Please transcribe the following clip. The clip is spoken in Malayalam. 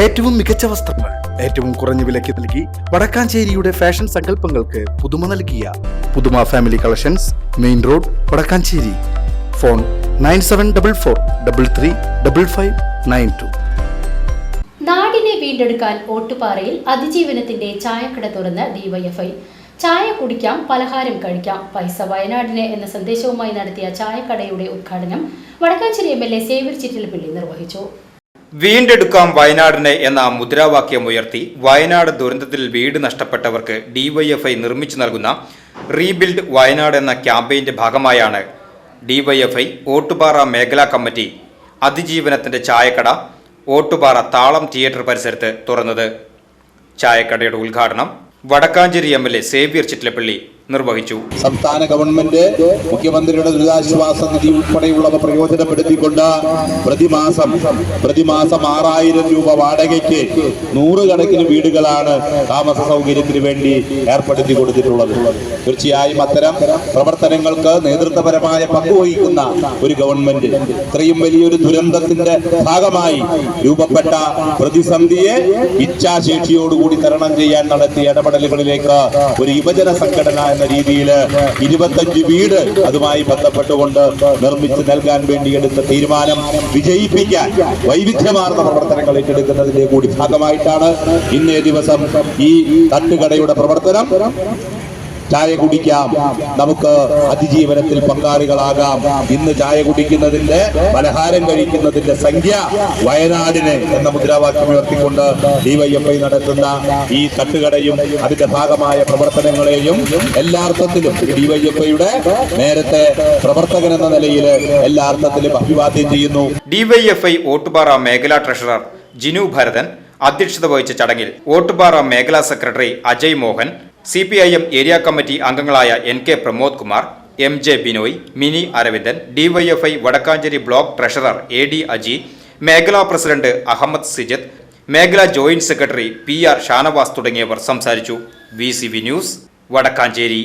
ഏറ്റവും മികച്ച വസ്ത്രങ്ങൾ ഏറ്റവും കുറഞ്ഞ വിലയ്ക്ക് നൽകി വടക്കാഞ്ചേരിയുടെ ഫാഷൻ സങ്കല്പങ്ങൾക്ക് പുതുമ നൽകിയ പുതുമ family collections main road Vadakkanchery. Phone nine seven double four double three double five nine two. നാടിനെ വീണ്ടെടുക്കാൻ ഓട്ടുപാറയിൽ അതിജീവനത്തിന്റെ ചായക്കട തുറന്ന് ഡിവൈഎഫ്ഐ. ചായ കുടിക്കാം പലഹാരം കഴിക്കാം. പൈസ വയനാടിന് എന്ന സന്ദേശവുമായി നടത്തിയ ചായക്കടയുടെ ഉദ്ഘാടനം Vadakkanchery M L A Xavier Chittilappilly നിർവഹിച്ചു. വീണ്ടെടുക്കാം വയനാടിനെ എന്ന മുദ്രാവാക്യം ഉയർത്തി വയനാട് ദുരന്തത്തിൽ വീട് നഷ്ടപ്പെട്ടവർക്ക് ഡിവൈഎഫ്ഐ നിർമ്മിച്ചു നൽകുന്ന റീബിൽഡ് വയനാട് എന്ന ക്യാമ്പയിന്റെ ഭാഗമായാണ് ഡിവൈഎഫ്ഐ ഓട്ടുപാറ മേഖലാ കമ്മിറ്റി അതിജീവനത്തിന്റെ ചായക്കട ഓട്ടുപാറ താളം തിയേറ്റർ പരിസരത്ത് തുറന്നത്. ചായക്കടയുടെ ഉദ്ഘാടനം Vadakkanchery M L A Xavier Chittilappilly നിർവഹിച്ചു. സംസ്ഥാന ഗവൺമെന്റ് മുഖ്യമന്ത്രിയുടെ ദുരിതാശ്വാസ നിധി ഉൾപ്പെടെയുള്ളവ പ്രയോജനപ്പെടുത്തിക്കൊണ്ട് പ്രതിമാസം പ്രതിമാസം ആറായിരം രൂപ വാടകയ്ക്ക് നൂറുകണക്കിന് വീടുകളാണ് താമസ സൗകര്യത്തിന് വേണ്ടി ഏർപ്പെടുത്തി കൊടുത്തിട്ടുള്ളത്. തീർച്ചയായും അത്തരം പ്രവർത്തനങ്ങൾക്ക് നേതൃത്വപരമായ പങ്കുവഹിക്കുന്ന ഒരു ഗവൺമെന്റ് ഇത്രയും വലിയൊരു ദുരന്തത്തിന്റെ ഭാഗമായി രൂപപ്പെട്ട പ്രതിസന്ധിയെ ഇച്ഛാശേഷിയോടുകൂടി തരണം ചെയ്യാൻ നടത്തിയ ഇടപെടലുകളിലേക്ക് ഒരു യുവജന സംഘടന എന്ന രീതിയിൽ ഇരുപത്തഞ്ച് വീട് അതുമായി ബന്ധപ്പെട്ടുകൊണ്ട് നിർമ്മിച്ച് നൽകാൻ വേണ്ടി എടുത്ത തീരുമാനം വിജയിപ്പിക്കാൻ വൈവിധ്യമാർന്ന പ്രവർത്തനങ്ങൾ ഏറ്റെടുക്കുന്നതിന്റെ കൂടി ഭാഗമായിട്ടാണ് ഇന്നേ ദിവസം ഈ തട്ടുകടയുടെ പ്രവർത്തനം. ചായ കുടിക്കാം. നമുക്ക് അതിജീവനത്തിൽ പങ്കാളികളാകാം. ഇന്ന് ചായ കുടിക്കുന്നതിന്റെ പലഹാരം കഴിക്കുന്നതിന്റെ സംഖ്യ വയനാടിന് എന്ന മുദ്രാവാക്യം ഉയർത്തിക്കൊണ്ട് ഡിവൈഎഫ്ഐ നടത്തുന്ന ഈ തട്ടുകടയും അതിന്റെ ഭാഗമായ പ്രവർത്തനങ്ങളെയും എല്ലാ അർത്ഥത്തിലും ഡിവൈഎഫ്ഐയുടെ നേരത്തെ പ്രവർത്തകൻ എന്ന നിലയിൽ എല്ലാ അർത്ഥത്തിലും അഭിവാദ്യം ചെയ്യുന്നു. ഡിവൈഎഫ്ഐ ഓട്ടുപാറ മേഖലാ ട്രഷറർ ജിനു ഭരതൻ അധ്യക്ഷത വഹിച്ച ചടങ്ങിൽ ഓട്ടുപാറ മേഖലാ secretary Ajay Mohan C P I M area committee അംഗങ്ങളായ N K Pramod Kumar M J Binoy Mini Aravindan DYFI Vadakkanchery block treasurer A D Aji മേഖലാ പ്രസിഡന്റ് അഹമ്മദ് സിജത്ത് മേഖലാ joint secretary P R Shanavas തുടങ്ങിയവർ സംസാരിച്ചു. V C V news Vadakkanchery.